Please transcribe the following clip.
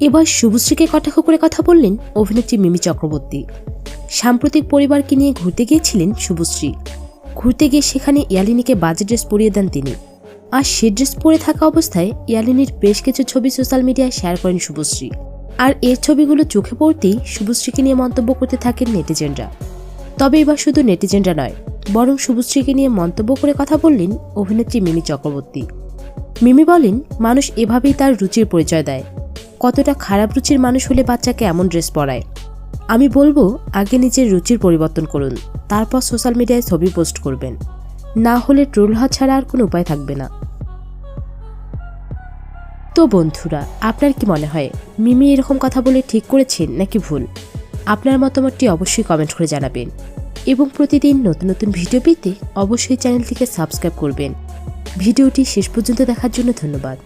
এবার শুভশ্রীকে কটাক্ষ করে কথা বললেন অভিনেত্রী মিমি চক্রবর্তী। সাম্প্রতিক পরিবারকে নিয়ে ঘুরতে গিয়েছিলেন শুভশ্রী। ঘুরতে গিয়ে সেখানে ইয়ালিনীকে বাজে ড্রেস পরিয়ে দেন তিনি। আর সে ড্রেস পরে থাকা অবস্থায় ইয়ালিনীর বেশ কিছু ছবি সোশ্যাল মিডিয়ায় শেয়ার করেন শুভশ্রী। আর এর ছবিগুলো চোখে পড়তেই শুভশ্রীকে নিয়ে মন্তব্য করতে থাকেন নেটিজেনরা। তবে এবার শুধু নেটিজেনরা নয়, বরং শুভশ্রীকে নিয়ে মন্তব্য করে কথা বললেন অভিনেত্রী মিমি চক্রবর্তী। মিমি বলেন, মানুষ এভাবেই তার রুচির পরিচয় দেয়। কতটা খারাপ রুচির মানুষ হলে বাচ্চাকে এমন ড্রেস পরায়? আমি বলব, আগে নিজের রুচির পরিবর্তন করুন, তারপর সোশ্যাল মিডিয়ায় ছবি পোস্ট করবেন। না হলে ট্রোল হওয়া ছাড়া আর কোনো উপায় থাকবে না। তো বন্ধুরা, আপনার কি মনে হয়, মিমি এরকম কথা বলে ঠিক করেছেন নাকি ভুল? আপনার মতামতটি অবশ্যই কমেন্ট করে জানাবেন। এবং প্রতিদিন নতুন নতুন ভিডিও পেতে অবশ্যই চ্যানেলটিকে সাবস্ক্রাইব করবেন। ভিডিওটি শেষ পর্যন্ত দেখার জন্য ধন্যবাদ।